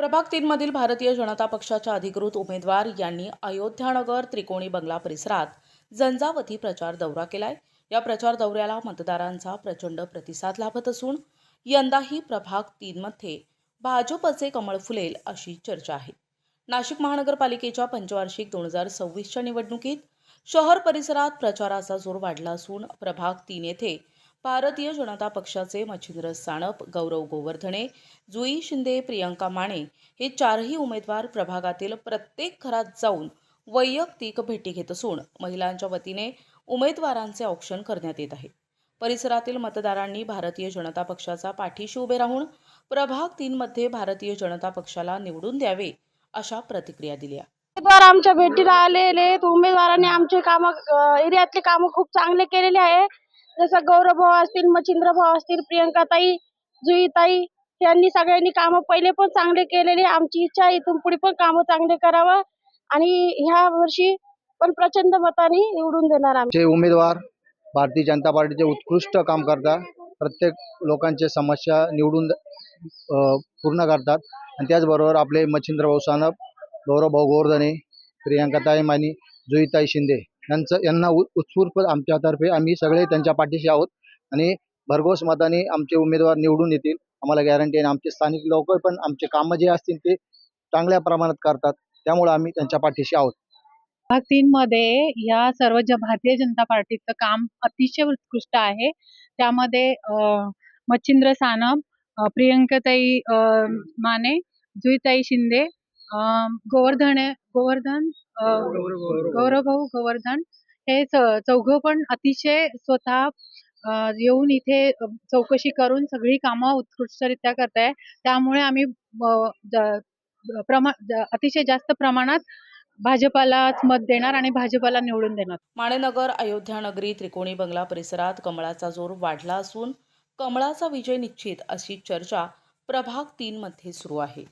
प्रभाग तीनमधील भारतीय जनता पक्षाच्या अधिकृत उमेदवार यांनी अयोध्यानगर त्रिकोणी बंगला परिसरात झंझावती प्रचार दौरा केलाय. या प्रचार दौऱ्याला मतदारांचा प्रचंड प्रतिसाद लाभत असून यंदाही प्रभाग तीनमध्ये भाजपचे कमळ फुलेल अशी चर्चा आहे. नाशिक महानगरपालिकेच्या पंचवार्षिक दोन हजार सव्वीसच्या निवडणुकीत शहर परिसरात प्रचाराचा जोर वाढला असून प्रभाग तीन येथे भारतीय जनता पक्षाचे मच्छिंद्र साणप गौरव गोवर्धने जुई शिंदे प्रियंका माने हे चारही उमेदवार प्रभागातील प्रत्येक घरात जाऊन वैयक्तिक भेटी घेत असून महिलांच्या वतीने उमेदवारांचे औक्षण करण्यात येत आहे. परिसरातील मतदारांनी भारतीय जनता पक्षाचा पाठीशी उभे राहून प्रभाग तीनमध्ये भारतीय जनता पक्षाला निवडून द्यावे अशा प्रतिक्रिया दिल्या. उमेदवार आमच्या भेटीला आलेले उमेदवारांनी आमचे काम एरियातले काम खूप चांगले केलेले आहे. जसं गौरव भाऊ असतील मच्छिंद्र भाऊ असतील प्रियंकाताई जुईताई यांनी सगळ्यांनी कामं पहिले पण चांगले केलेले आमची इच्छा आहे इथून पुढे पण कामं चांगले करावं आणि ह्या वर्षी पण प्रचंड मताने निवडून देणार आमचे उमेदवार भारतीय जनता पार्टीचे उत्कृष्ट काम करतात प्रत्येक लोकांचे समस्या निवडून अ, पूर्ण करतात. आणि त्याचबरोबर आपले मच्छिंद्र भाऊ सानप गौरव भाऊ गोवर्धने प्रियंकाताई मानी जुईताई शिंदे. यांचं यांना उत्स्फूर्त आमच्यातर्फे आम्ही सगळे त्यांच्या पाठीशी आहोत. आणि भरघोस मताने आमचे उमेदवार निवडून येतील. आम्हाला गॅरंटी आहे आणि आमचे स्थानिक लोक पण आमचे कामं जे असतील ते चांगल्या प्रमाणात करतात. त्यामुळे आम्ही त्यांच्या पाठीशी आहोत. भाग तीन मध्ये या सर्व भारतीय जनता पार्टीचं काम अतिशय उत्कृष्ट आहे. त्यामध्ये मच्छिंद्र सानप प्रियंकाताई माने जुईताई शिंदे गोवर्धन आहे गोवर्धन गौरव भाऊ गोवर्धन. हे चौघ पण अतिशय स्वतः येऊन इथे चौकशी करून सगळी कामं उत्कृष्टरित्या करताय. त्यामुळे आम्ही प्रमा अतिशय जास्त प्रमाणात भाजपालाच मत देणार आणि भाजपाला निवडून देणार. माणेनगर अयोध्यानगरी त्रिकोणी बंगला परिसरात कमळाचा जोर वाढला असून कमळाचा विजय निश्चित अशी चर्चा प्रभाग तीनमध्ये सुरू आहे.